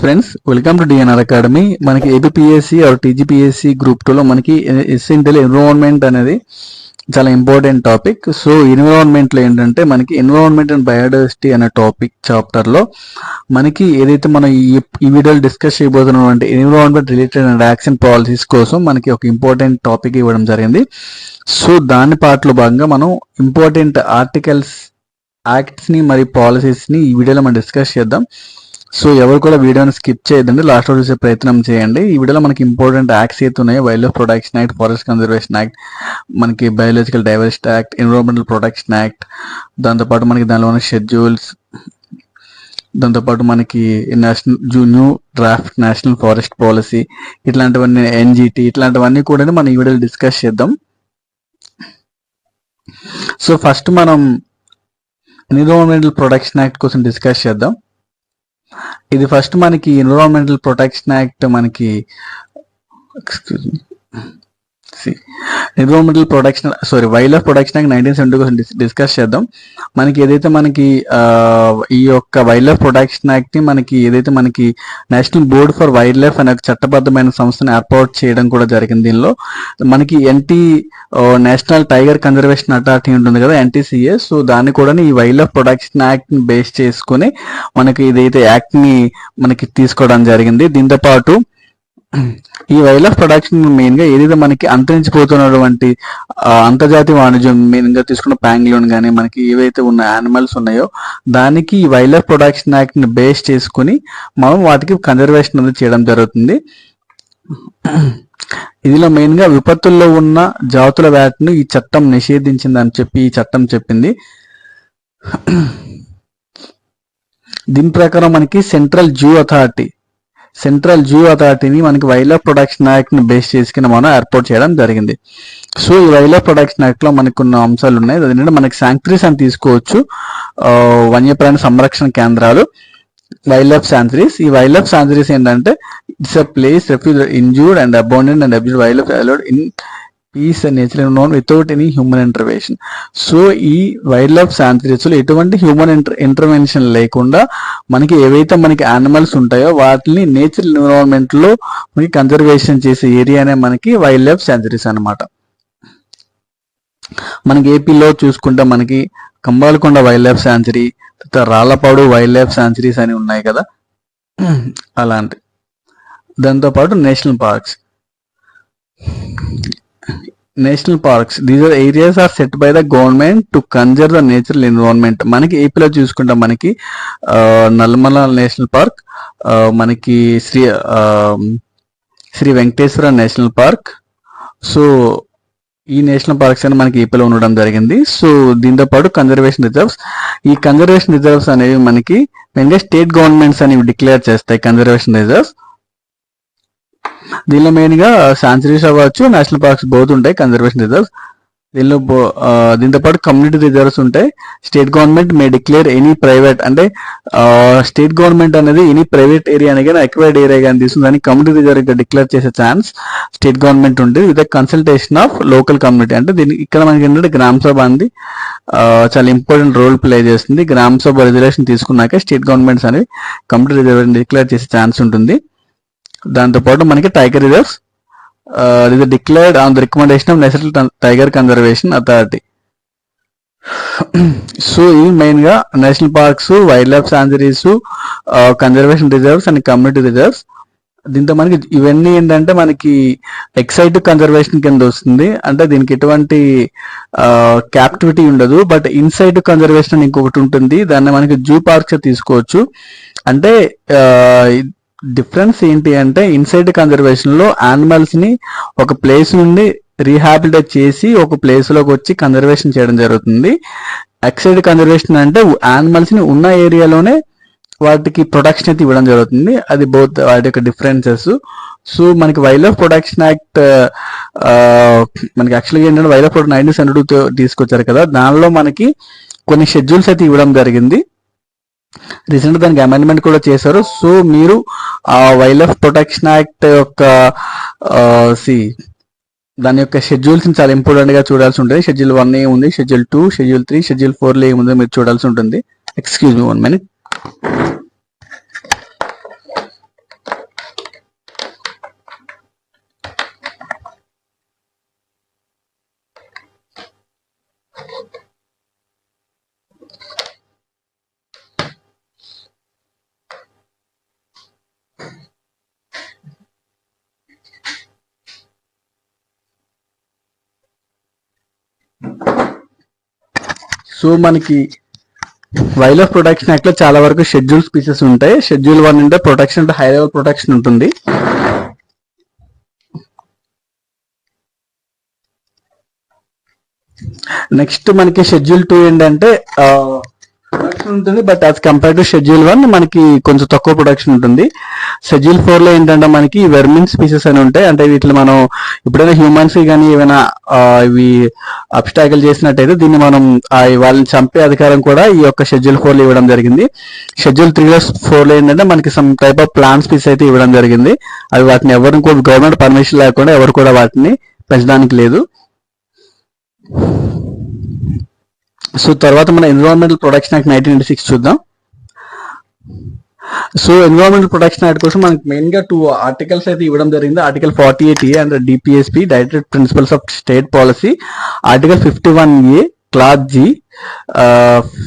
Friends welcome to DNR academy మనకి APPSC or TGPSC group టూలో మనకి ఎస్ఎంటల్ ఎన్విరాన్మెంట్ అనేది చాలా ఇంపార్టెంట్ టాపిక్ సో ఎన్విరాన్మెంట్లో ఏంటంటే మనకి ఎన్విరాన్మెంట్ అండ్ బయోడైవర్సిటీ అనే టాపిక్ చాప్టర్లో మనకి ఏదైతే మనం ఈ ఈ వీడియోలో డిస్కస్ చేయబోతున్నాం అంటే environment related and action policies కోసం మనకి ఒక ఇంపార్టెంట్ టాపిక్ ఇవ్వడం జరిగింది. సో దాని పాటలో భాగంగా మనం ఇంపార్టెంట్ ఆర్టికల్స్ యాక్ట్స్ని మరి పాలసీస్ని ఈ వీడియోలో మనం డిస్కస్ చేద్దాం. సో ఎవరు కూడా వీడియోని స్కిప్ చేయదండి లాస్ట్లో చూసే ప్రయత్నం చేయండి. ఈ వీడియోలో మనకి ఇంపార్టెంట్ యాక్ట్స్ అయితే ఉన్నాయి wildlife protection act forest conservation act మనకి biological diversity act environmental protection act దాంతోపాటు మనకి దానిలో ఉన్న షెడ్యూల్స్ దాంతోపాటు మనకి national new draft national forest policy ఇట్లాంటివన్నీ ఎన్జిటి ఇట్లాంటివన్నీ కూడా మనం ఈ వీడియోలో డిస్కస్ చేద్దాం. సో ఫస్ట్ మనం ఎన్విరాన్మెంటల్ ప్రొటెక్షన్ యాక్ట్ కోసం డిస్కస్ చేద్దాం. ఇది ఫస్ట్ మనకి ఎన్విరాన్మెంటల్ ప్రొటెక్షన్ యాక్ట్ మనకి excuse me environmental protection sorry wildlife protection act nineteen seventy కోసం డిస్కస్ చేద్దాం. మనకి ఏదైతే మనకి ఈ యొక్క వైల్డ్ లైఫ్ ప్రొటెక్షన్ యాక్ట్ని మనకి ఏదైతే మనకి national board for wildlife అనే ఒక చట్టబద్ధమైన సంస్థను ఏర్పాటు చేయడం కూడా జరిగింది దీనిలో. మనకి NT national tiger conservation authority ఉంటుంది కదా ఎన్టీసీఏ సో దాన్ని కూడా ఈ వైల్డ్ లైఫ్ ప్రొటెక్షన్ యాక్ట్ని బేస్ చేసుకుని మనకి ఇదైతే యాక్ట్ని మనకి తీసుకోవడం జరిగింది. దీంతో పాటు ఈ వైల్ ఆఫ్ ప్రొడక్షన్ మెయిన్గా ఏదైతే మనకి అంతరించిపోతున్నటువంటి అంతర్జాతీయ వాణిజ్యం మెయిన్గా తీసుకున్న ప్యాంగ్లోన్ కానీ మనకి ఏవైతే ఉన్న యానిమల్స్ ఉన్నాయో దానికి ఈ వైల్డ్ లైఫ్ ప్రొడక్షన్ యాక్ట్ని బేస్ చేసుకుని మనం వాటికి కన్జర్వేషన్ అనేది చేయడం జరుగుతుంది. ఇదిలో మెయిన్గా విపత్తుల్లో ఉన్న జాతుల వేటను ఈ చట్టం నిషేధించిందని చెప్పి ఈ చట్టం చెప్పింది. దీని ప్రకారం మనకి central zoo authority central zoo అథారిటీని మనకి wildlife protection act base చేసుకుని మనం ఏర్పాటు చేయడం జరిగింది. సో ఈ వైల్డ్ లైఫ్ ప్రొటెక్షన్లో మనకు కొన్ని అంశాలు ఉన్నాయి అదేంటంటే మనకి శాంక్చురీస్ అని తీసుకోవచ్చు. వన్యప్రాణి సంరక్షణ కేంద్రాలు వైల్డ్ లైఫ్ శాంచురీస్ ఈ వైల్డ్ లైఫ్ శాంచురీస్ ఏంటంటే it's a place refuge injured and abundant and abused wildlife allowed in peace and nature known without any human intervention so ఈ వైల్డ్ లైఫ్ శాంచురీస్లో ఎటువంటి హ్యూమన్ ఇంటర్వెన్షన్ లేకుండా మనకి ఏవైతే మనకి animals ఉంటాయో వాటిని నేచర్ ఎన్విరాన్మెంట్లో మనకి కన్జర్వేషన్ చేసే ఏరియానే మనకి వైల్డ్ లైఫ్ శాంచురీస్ అన్నమాట. మనకి ఏపీలో చూసుకుంటే మనకి కంబాలకొండ వైల్డ్ లైఫ్ శాంచురీ తర్వాత రాళ్ళపాడు వైల్డ్ లైఫ్ శాంచురీస్ అని ఉన్నాయి కదా. అలాంటి. దాంతోపాటు national parks national parks. These are areas are set by the government to conserve the natural environment మనకి ఏపీలో చూసుకుంటే మనకి నల్మల నల్లమల నేషనల్ పార్క్ మనకి Sri Sri Venkateswara national park. So ఈ నేషనల్ పార్క్స్ అని మనకి ఏపీలో ఉండడం జరిగింది. సో దీంతో పాటు కన్జర్వేషన్ రిజర్వ్స్ ఈ కన్జర్వేషన్ రిజర్వ్స్ అనేవి మనకి మెయిన్గా స్టేట్ గవర్నమెంట్స్ అనేవి డిక్లేర్ చేస్తాయి కన్జర్వేషన్ రిజర్వ్స్ దీనిలో మెయిన్గా శాంచురీస్ అవ్వచ్చు నేషనల్ పార్క్స్ బోత్ ఉంటాయి కన్జర్వేషన్ రిజర్వ్స్ దీనిలో దీంతో పాటు కమ్యూనిటీ రిజర్వ్స్ ఉంటాయి. State government may declare any private అంటే స్టేట్ గవర్నమెంట్ అనేది ఎనీ ప్రైవేట్ ఏరియా కానీ అక్వైర్డ్ ఏరియా కానీ తీసుకుని దాన్ని కమ్యూనిటీ రిజర్వ్ డిక్లేర్ చేసే ఛాన్స్ స్టేట్ గవర్నమెంట్ ఉంటుంది. With consultation of local community అంటే దీని ఇక్కడ మనకి ఏంటంటే గ్రామ సభ అనేది చాలా ఇంపార్టెంట్ రోల్ ప్లే చేస్తుంది. గ్రామ సభ రిజర్వేషన్ తీసుకున్నాక స్టేట్ గవర్నమెంట్స్ అనేవి కమ్యూనిటీ రిజర్వేషన్ డిక్లేర్ చేసే ఛాన్స్ ఉంటుంది. దాంతోపాటు మనకి టైగర్ రిజర్వ్స్ ఇది declared on the recommendation of national tiger conservation authority so ఇవి మెయిన్గా national parks wildlife sanctuaries conservation reserves and community reserves దీంతో మనకి ఇవన్నీ ఏంటంటే మనకి ఎక్సైట్ కన్జర్వేషన్ కింద వస్తుంది. అంటే దీనికి ఎటువంటి క్యాప్టివిటీ ఉండదు. బట్ ఇన్సైట్ కన్జర్వేషన్ అని ఇంకొకటి ఉంటుంది. దాన్ని మనకి జూ పార్క్స్ తీసుకోవచ్చు. అంటే డిఫరెన్స్ ఏంటి అంటే ఇన్సైడ్ కన్జర్వేషన్లో యానిమల్స్ని ఒక ప్లేస్ నుండి రీహాబిలిటేట్ చేసి ఒక ప్లేస్లోకి వచ్చి కన్జర్వేషన్ చేయడం జరుగుతుంది. ఎక్సైడ్ కన్జర్వేషన్ అంటే యానిమల్స్ని ఉన్న ఏరియాలోనే వాటికి ప్రొటెక్షన్ అయితే ఇవ్వడం జరుగుతుంది. అది బోత్ వాటి యొక్క డిఫరెన్సెస్ సో మనకి వైల్డ్ లైఫ్ ప్రొటెక్షన్ యాక్ట్ మనకి యాక్చువల్గా ఏంటంటే wildlife protection nineteen seventy తీసుకొచ్చారు కదా. దానిలో మనకి కొన్ని షెడ్యూల్స్ అయితే ఇవ్వడం జరిగింది. రీసెంట్ దానికి అమెండ్మెంట్ కూడా చేశారు. సో మీరు ఆ వైల్డ్ లైఫ్ ప్రొటెక్షన్ యాక్ట్ యొక్క సి దాని యొక్క షెడ్యూల్స్ చాలా ఇంపార్టెంట్గా చూడాల్సి ఉంటుంది. షెడ్యూల్ వన్ ఏ ఉంది schedule two schedule three schedule ఫోర్లో ఏముందో మీరు చూడాల్సి ఉంటుంది. Excuse me one minute so మనకి వైల్ ఆఫ్ ప్రొటెక్షన్ యాక్ట్లో చాలా వరకు షెడ్యూల్ స్పీసెస్ ఉంటాయి. షెడ్యూల్ వన్ అంటే ప్రొటెక్షన్ అంటే హై లెవెల్ ప్రొటెక్షన్ ఉంటుంది. నెక్స్ట్ మనకి షెడ్యూల్ టూ ఏంటంటే uh, ప్రొడక్షన్ ఉంటుంది but as compare to schedule one మనకి కొంచెం తక్కువ ప్రొడక్షన్ ఉంటుంది. షెడ్యూల్ ఫోర్లో ఏంటంటే మనకి వెర్మిన్ స్పీసెస్ అని ఉంటాయి. అంటే వీటిలో మనం ఎప్పుడైనా హ్యూమన్స్ కానీ ఏమైనా ఇవి అబ్స్టాకిల్ చేసినట్టయితే దీన్ని మనం వాళ్ళని చంపే అధికారం కూడా ఈ యొక్క షెడ్యూల్ ఫోర్లో ఇవ్వడం జరిగింది. షెడ్యూల్ త్రీ లో ఫోర్లో ఏంటంటే మనకి some type of plant species అయితే ఇవ్వడం జరిగింది. అవి వాటిని ఎవరిని కూడా గవర్నమెంట్ పర్మిషన్ లేకుండా ఎవరు కూడా వాటిని పెంచడానికి లేదు. సో తర్వాత మన environmental protection act nineteen eighty six చూద్దాం. సో ఎన్విరాన్మెంటల్ ప్రొటెక్షన్ యాక్ట్ కోసం మనకి మెయిన్గా టూ ఆర్టికల్స్ అయితే ఇవ్వడం జరిగింది. Article forty eight A and DPSP directed principles of state policy article fifty one A clause G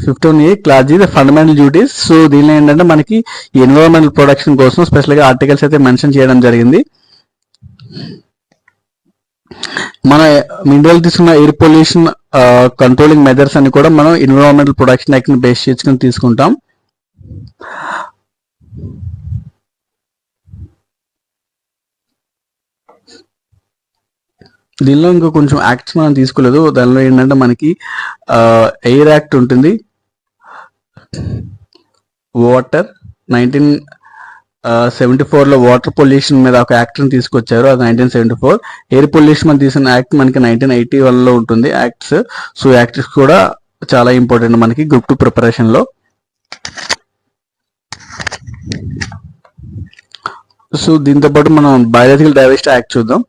fifty one A clause G the fundamental duties so దీనిలో ఏంటంటే మనకి environmental protection కోసం స్పెషల్గా ఆర్టికల్స్ అయితే mention చేయడం జరిగింది. మన ఇండియాలో తీసుకున్న ఎయిర్ పొల్యూషన్ కంట్రోలింగ్ మెజర్స్ అని కూడా మనం ఎన్విరాన్మెంటల్ ప్రొటెక్షన్ యాక్ట్ని బేస్ చేసుకుని తీసుకుంటాం. దీనిలో ఇంకా కొంచెం యాక్ట్స్ మనం తీసుకోలేదు. దానిలో ఏంటంటే మనకి ఎయిర్ యాక్ట్ ఉంటుంది. వాటర్ నైన్టీన్ సెవెంటీ ఫోర్లో వాటర్ పొల్యూషన్ మీద ఒక యాక్ట్ని తీసుకొచ్చారు. అది nineteen seventy four air pollution మీద తీసిన యాక్ట్ మనకి నైన్టీన్ ఎయిటీ వన్లో ఉంటుంది. యాక్ట్స్ సో యాక్ట్స్ కూడా చాలా ఇంపార్టెంట్ మనకి గ్రూప్ టూ ప్రిపరేషన్లో సో దీంతో పాటు మనం బయాలజికల్ డైవర్సిటీ యాక్ట్ చూద్దాం.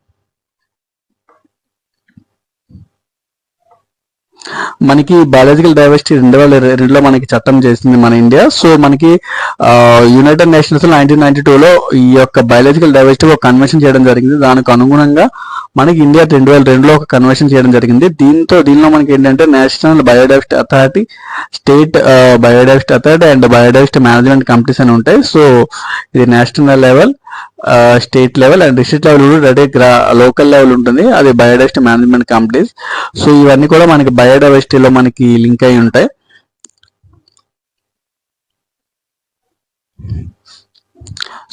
మనకి బయాలజికల్ డైవర్సిటీ రెండు వేల రెండులో మనకి చట్టం చేసింది మన ఇండియా సో మనకి యునైటెడ్ నేషన్స్ నైన్టీన్ నైన్టీ టూలో ఈ యొక్క బయాలజికల్ డైవర్సిటీ ఒక కన్వెన్షన్ చేయడం జరిగింది. దానికి అనుగుణంగా మనకి ఇండియా రెండు వేల రెండులో ఒక కన్వెన్షన్ చేయడం జరిగింది. దీంతో దీనిలో మనకి ఏంటంటే national biodiversity authority state biodiversity authority and biodiversity management committees అని ఉంటాయి. సో ఇది national level state level and district level కూడా అంటే లోకల్ లెవెల్ ఉంటుంది. అది బయోడైవర్సిటీ మేనేజ్మెంట్ కంపెనీస్ సో ఇవన్నీ కూడా మనకి బయోడైవర్సిటీలో మనకి లింక్ అయి ఉంటాయి.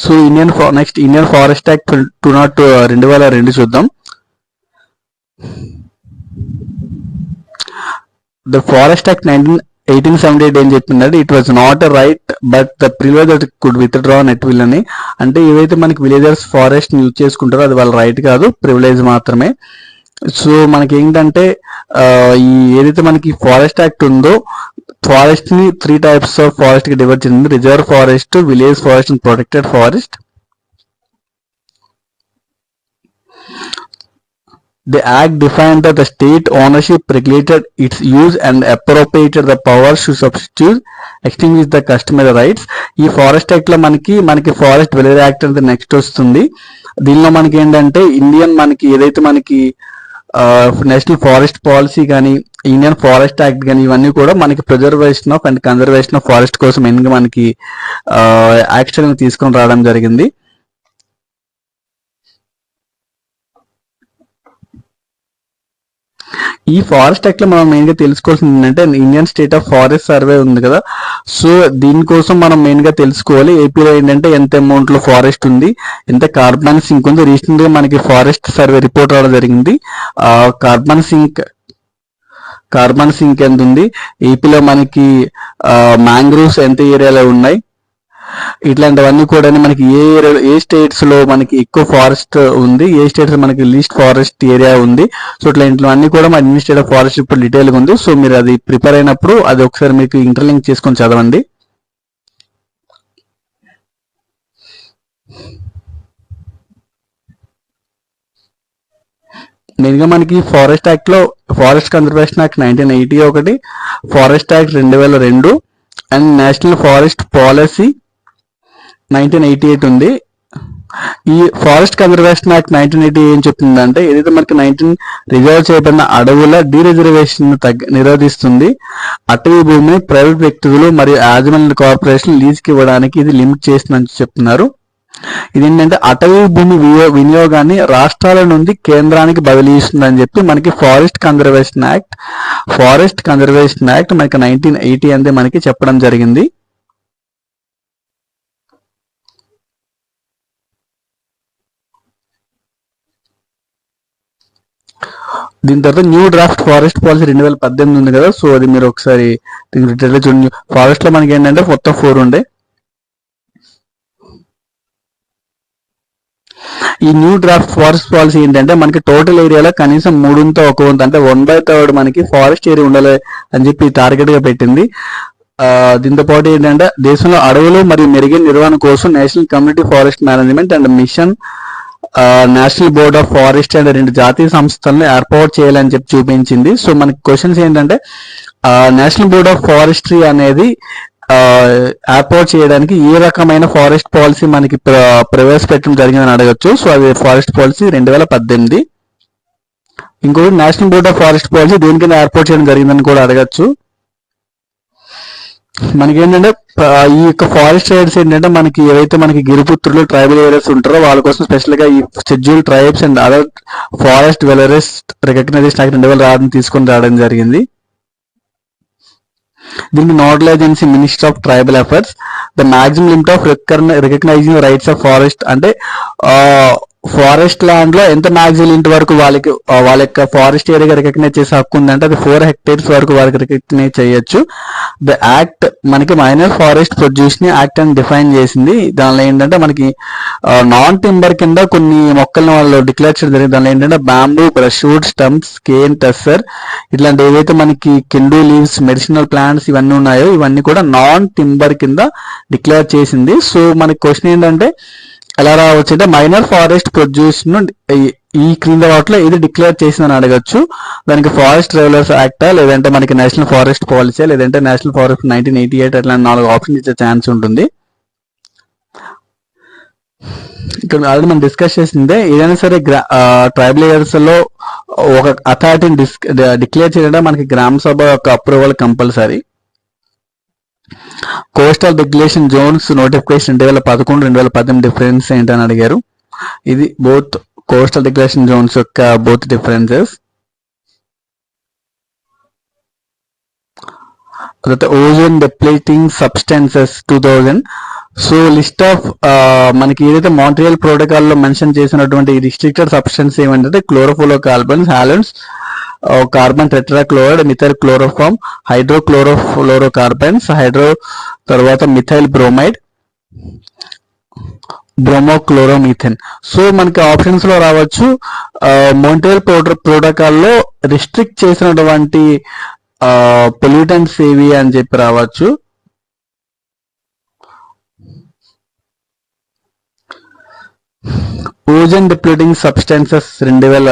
So Indian next Indian forest act two nought రెండు వేల రెండు చూద్దాం. The forest act nineteen eighteen seventy eight ఏం చెప్పిందంటే it was not right but the privilege that could withdraw net will అని. అంటే ఏవైతే మనకి విలేజర్స్ ఫారెస్ట్ యూజ్ చేసుకుంటారో అది వాళ్ళ రైట్ కాదు ప్రివిలేజ్ మాత్రమే. సో మనకి ఏంటంటే ఈ ఏదైతే మనకి ఫారెస్ట్ యాక్ట్ ఉందో ఫారెస్ట్ని త్రీ టైప్స్ ఆఫ్ ఫారెస్ట్కి డివైడ్ చేసింది. Reserve forest village forest and protected forest The act defined that the state ownership regulated its use and appropriated the powers to substitute extinguish the customer rights ఈ forest యాక్ట్లో మనకి మనకి forest dweller act అనేది next వస్తుంది. దీనిలో మనకి ఏంటంటే Indian మనకి ఏదైతే మనకి నేషనల్ ఫారెస్ట్ పాలసీ కానీ ఇండియన్ ఫారెస్ట్ యాక్ట్ కానీ ఇవన్నీ కూడా మనకి preservation of and conservation of forest కోసం మెయిన్గా మనకి యాక్షన్ తీసుకొని రావడం జరిగింది. ఈ ఫారెస్ట్ యాక్ట్లో మనం మెయిన్గా తెలుసుకోవాల్సింది ఏంటంటే Indian state of forest survey ఉంది కదా. సో దీనికోసం మనం మెయిన్గా తెలుసుకోవాలి. ఏపీలో ఏంటంటే ఎంత అమౌంట్లో ఫారెస్ట్ ఉంది ఎంత కార్బన్ సింక్ ఉంది. రీసెంట్గా మనకి ఫారెస్ట్ సర్వే రిపోర్ట్ రావడం జరిగింది. ఆ కార్బన్ సింక్ కార్బన్ సింక్ ఎంత ఉంది? ఏపీలో మనకి మ్యాంగ్రూవ్స్ ఎంత ఏరియాలో ఉన్నాయి? ఇట్లాంటివన్నీ కూడా మనకి ఏ ఏ స్టేట్స్లో మనకి ఎక్కువ ఫారెస్ట్ ఉంది ఏ స్టేట్స్ మనకి లీస్ట్ ఫారెస్ట్ ఏరియా ఉంది. సో ఇట్లా అన్ని కూడా మా ఇండియన్ స్టేట్ ఆఫ్ ఫారెస్ట్ ఇప్పుడు డీటెయిల్గా ఉంది. సో మీరు అది ప్రిపేర్ అయినప్పుడు అది ఒకసారి మీకు ఇంటర్లింక్ చేసుకొని చదవండి. మెయిన్గా మనకి ఫారెస్ట్ యాక్ట్లో forest conservation act nineteen eighty ఒకటి ఫారెస్ట్ యాక్ట్ రెండు వేల రెండు and national forest policy nineteen eighty eight ఉంది. ఈ forest conservation act nineteen eighty ఏం చెప్తుందంటే ఏదైతే మనకి నైన్టీన్ రిజర్వ్ చేయబడిన అడవుల డీరిజర్వేషన్ తగ్గ నిరోధిస్తుంది అటవీ భూమిని ప్రైవేట్ వ్యక్తులు మరియు యాజమాన్య కార్పొరేషన్ లీజ్కి ఇవ్వడానికి ఇది లిమిట్ చేస్తుందని చెప్తున్నారు. ఇది ఏంటంటే అటవీ భూమి వినియో- వినియోగాన్ని రాష్ట్రాల నుండి కేంద్రానికి బదిలీ ఇస్తుందని చెప్పి మనకి forest conservation act forest conservation act మనకి నైన్టీన్ ఎయిటీ అంటే మనకి చెప్పడం జరిగింది. దీని తర్వాత న్యూ డ్రాఫ్ట్ ఫారెస్ట్ పాలసీ రెండు వేల పద్దెనిమిది ఉంది కదా సో అది మీరు ఒకసారి చూడండి. ఫారెస్ట్లో మనకి ఏంటంటే మొత్తం ఫోర్ ఉండే. ఈ న్యూ డ్రాఫ్ట్ ఫారెస్ట్ పాలసీ ఏంటంటే మనకి టోటల్ ఏరియాలో కనీసం మూడుంత ఒక వంతు అంటే వన్ బై థర్డ్ మనకి ఫారెస్ట్ ఏరియా ఉండాలి అని చెప్పి టార్గెట్గా పెట్టింది. దీంతో పాటు ఏంటంటే దేశంలో అడవులు మరియు మెరుగైన నిర్వహణ కోసం national community forest management and mission national board of forest and రెండు జాతీయ సంస్థలను ఏర్పాటు చేయాలని చెప్పి చూపించింది. సో మనకి క్వశ్చన్స్ ఏంటంటే నేషనల్ బోర్డ్ ఆఫ్ ఫారెస్ట్రీ అనేది ఏర్పాటు చేయడానికి ఏ రకమైన ఫారెస్ట్ పాలసీ మనకి ప్ర- ప్రవేశపెట్టడం జరిగిందని అడగచ్చు. సో అది ఫారెస్ట్ పాలసీ రెండు వేల పద్దెనిమిది. ఇంకోటి national board of forest policy దేనికైనా ఏర్పాటు చేయడం జరిగిందని కూడా అడగచ్చు. మనకి ఏంటంటే ఈ యొక్క ఫారెస్ట్ రైడ్స్ ఏంటంటే మనకి ఏవైతే మనకి గిరిపుత్రులు ట్రైబల్ ఏరియాస్ ఉంటారో వాళ్ళ కోసం స్పెషల్గా ఈ schedule tribes and other forest dwellers recognition act రెండు వేల రావడం తీసుకొని రావడం జరిగింది. దీనికి nodal agency minister of tribal affairs the maximum limit of recognising rights of forest అంటే ఫారెస్ట్ ల్యాండ్లో ఎంత మాక్సిమం ఇంటి వరకు వాళ్ళకి వాళ్ళ యొక్క ఫారెస్ట్ ఏరియా రికగ్నైజ్ చేసే హక్కు ఉందంటే అది ఫోర్ హెక్టేర్స్ వరకు వాళ్ళకి రికగ్నైజ్ చేయొచ్చు. ద యాక్ట్ మనకి మైనర్ ఫారెస్ట్ ప్రొడ్యూస్ని యాక్ట్ అని డిఫైన్ చేసింది. దానిలో ఏంటంటే మనకి నాన్ టింబర్ కింద కొన్ని మొక్కలను వాళ్ళు డిక్లేర్ చేయడం జరిగింది. దానిలో ఏంటంటే bamboo brushwood stumps cane tussar ఇట్లాంటి ఏవైతే మనకి కిండు లీవ్స్ మెడిసినల్ ప్లాంట్స్ ఇవన్నీ ఉన్నాయో ఇవన్నీ కూడా నాన్ టింబర్ కింద డిక్లేర్ చేసింది. సో మనకి క్వశ్చన్ ఏంటంటే ఎలా రావచ్చు అంటే మైనర్ ఫారెస్ట్ ప్రొడ్యూస్ను ఈ- ఈ క్రింద వాటిలో ఇది డిక్లేర్ చేసిందని అడగచ్చు. దానికి ఫారెస్ట్ రెగ్యులర్స్ యాక్ట్ లేదంటే మనకి నేషనల్ ఫారెస్ట్ పాలసీ లేదంటే national forest nineteen eighty eight అట్లా నాలుగు ఆప్షన్ ఇచ్చే ఛాన్స్ ఉంటుంది. ఇక్కడ ఆల్రెడీ మనం డిస్కస్ చేసిందే ఏదైనా సరే ట్రైబల్ ఏరియాస్లో ఒక అథారిటీని డిక్లేర్ చేయడం మనకి గ్రామ సభ యొక్క approval compulsory. Coastal regulation zones notification రెండు వేల పదకొండు రెండు వేల పద్దెనిమిది డిఫరెన్స్ ఏంటని అడిగారు. ఇది బోత్ కోస్టల్ రెగ్యులేషన్ జోన్స్ యొక్క బోత్ డిఫరెన్సెస్ తర్వాత ozone depleting substances two thousand so list of మనకి ఏదైతే మాంట్రియల్ ప్రోటోకాల్లో మెన్షన్ చేసినటువంటి రిస్ట్రిక్టెడ్ సబ్స్టెన్స్ ఏమంటే chlorofluorocarbons halons carbon tetrachloride methyl chloroform hydrochlorofluorocarbons hydro తర్వాత మిథైల్ బ్రోమైడ్ బ్రోమోక్లోరోమీథెన్. సో మనకి ఆప్షన్స్లో రావచ్చు మోంటేల్ ప్రోటోకాల్లో రిస్ట్రిక్ట్ చేసినటువంటి పొల్యూటెంట్స్ ఏవి అని చెప్పి రావచ్చు. ఓజన్ డిప్లీటింగ్ సబ్స్టెన్సెస్ రెండు వేల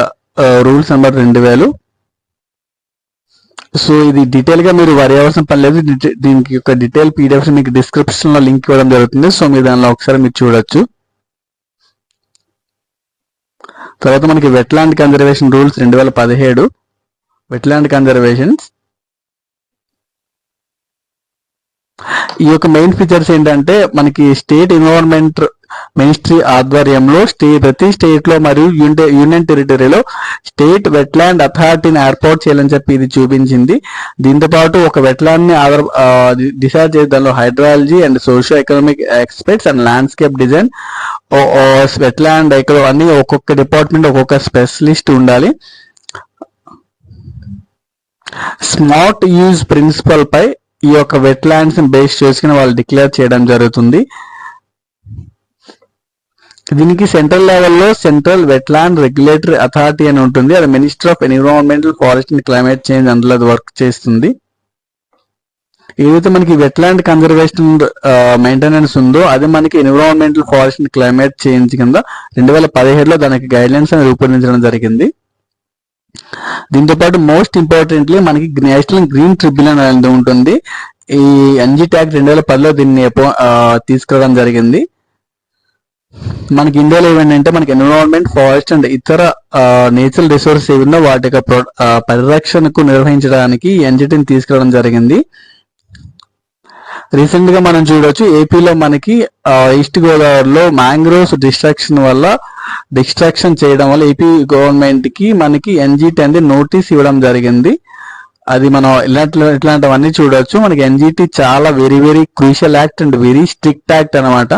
రూల్స్ నెంబర్ రెండు వేలు. సో ఇది డీటెయిల్గా మీరు వరి పని లేదు. దీనికి యొక్క డీటెయిల్ పీడిఎఫ్ మీకు డిస్క్రిప్షన్లో లింక్ ఇవ్వడం జరుగుతుంది. సో మీరు దానిలో ఒకసారి మీరు చూడొచ్చు. తర్వాత మనకి వెట్లాండ్ కన్జర్వేషన్ రూల్స్ రెండు వేల పదిహేడు. వెట్లాండ్ కన్జర్వేషన్స్ ఈ యొక్క మెయిన్ ఫీచర్స్ ఏంటంటే మనకి స్టేట్ ఎన్విరాన్మెంట్ మినిస్ట్రీ ఆధ్వర్యంలో స్టే ప్రతి స్టేట్లో మరియు యూనియన్ టెరిటరీలో స్టేట్ వెట్లాండ్ అథారిటీని ఏర్పాటు చేయాలని చెప్పి ఇది చూపించింది. దీంతో పాటు ఒక వెట్లాండ్ని ఆధార డిసైడ్ చేసే దానిలో hydrology and socio economic experts and landscape design wetland ఎక్కడ అన్ని ఒక్కొక్క డిపార్ట్మెంట్ ఒక్కొక్క స్పెషలిస్ట్ ఉండాలి. స్మార్ట్ యూజ్ ప్రిన్సిపల్ పై ఈ యొక్క వెట్ ల్యాండ్స్ బేస్ చేసుకుని వాళ్ళు డిక్లేర్ చేయడం జరుగుతుంది. దీనికి సెంట్రల్ లెవెల్లో సెంట్రల్ వెట్లాండ్ రెగ్యులేటరీ అథారిటీ అని ఉంటుంది. అది minister of environmental forest and climate change అందులో వర్క్ చేస్తుంది. ఏదైతే మనకి వెట్లాండ్ కన్జర్వేషన్ మెయింటెనెన్స్ ఉందో అది మనకి environmental forest and climate change కింద రెండు వేల పదిహేడులో దానికి గైడ్లైన్స్ అని రూపొందించడం జరిగింది. దీంతో పాటు మోస్ట్ ఇంపార్టెంట్లీ మనకి నేషనల్ గ్రీన్ ట్రిబ్యునల్ అనేది ఉంటుంది. ఈ ఎన్జీ ట్యాగ్ రెండు వేల పదిలో దీన్ని తీసుకురావడం జరిగింది. మనకి ఇండియాలో ఏమంటే మనకి ఎన్విరాన్మెంట్ ఫారెస్ట్ అండ్ ఇతర నేచురల్ రిసోర్స్ ఏవి వాటి యొక్క పరిరక్షణకు నిర్వహించడానికి ఎన్జిటిని తీసుకురావడం జరిగింది. రీసెంట్గా మనం చూడొచ్చు ఏపీలో మనకి ఈస్ట్ గోదావరిలో మ్యాంగ్రోవ్స్ డిస్ట్రాక్షన్ వల్ల డిస్ట్రాక్షన్ చేయడం వల్ల ఏపీ గవర్నమెంట్కి మనకి ఎన్జిటి అనేది నోటీస్ ఇవ్వడం జరిగింది. అది మనం ఇలాంటి ఇట్లాంటివన్నీ చూడొచ్చు. మనకి ఎన్జిటి చాలా very very crucial act and very strict act అన్నమాట.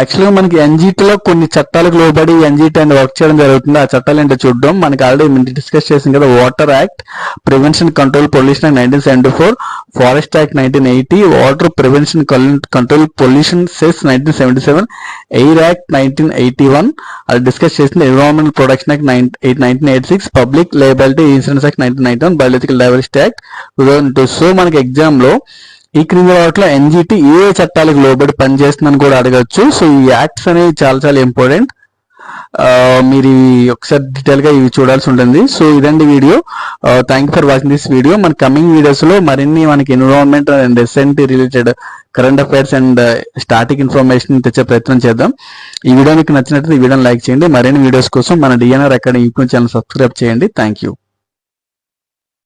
యాక్చువల్గా మనకి ఎన్జిటీలో కొన్ని చట్టాలకు లోబడి ఎన్జిటీ అండ్ వర్క్ చేయడం జరుగుతుంది. ఆ చట్టాలు ఏంటో చూడడం మనకి ఆల్రెడీ డిస్కస్ చేసింది కదా water act prevention control pollution act nineteen seventy four forest act nineteen eighty water prevention control pollution cess nineteen seventy seven air act nineteen eighty one అది డిస్కస్ చేసింది environmental production act nine eight nineteen eighty six public liability insurance act nineteen ninety one biological diversity act two thousand two so మనకి ఎగ్జామ్లో ఈ క్రింది వాటిలో NGT ఏ చట్టాలకు లోబడి పనిచేస్తుందని కూడా అడగచ్చు. సో ఈ యాక్ట్స్ అనేవి చాలా చాలా ఇంపార్టెంట్. మీరు ఒకసారి డీటెయిల్గా ఇవి చూడాల్సి ఉంటుంది. సో ఇదండి video. Thank for watching this video మన కమింగ్ వీడియోస్లో మరిన్ని మనకి environment and SNT related current affairs and static information తెచ్చే ప్రయత్నం చేద్దాం. ఈ వీడియో మీకు నచ్చినట్లయితే ఈ వీడియోని లైక్ చేయండి. మరిన్ని వీడియోస్ కోసం మన DNR academy YouTube channel subscribe చేయండి. Thank you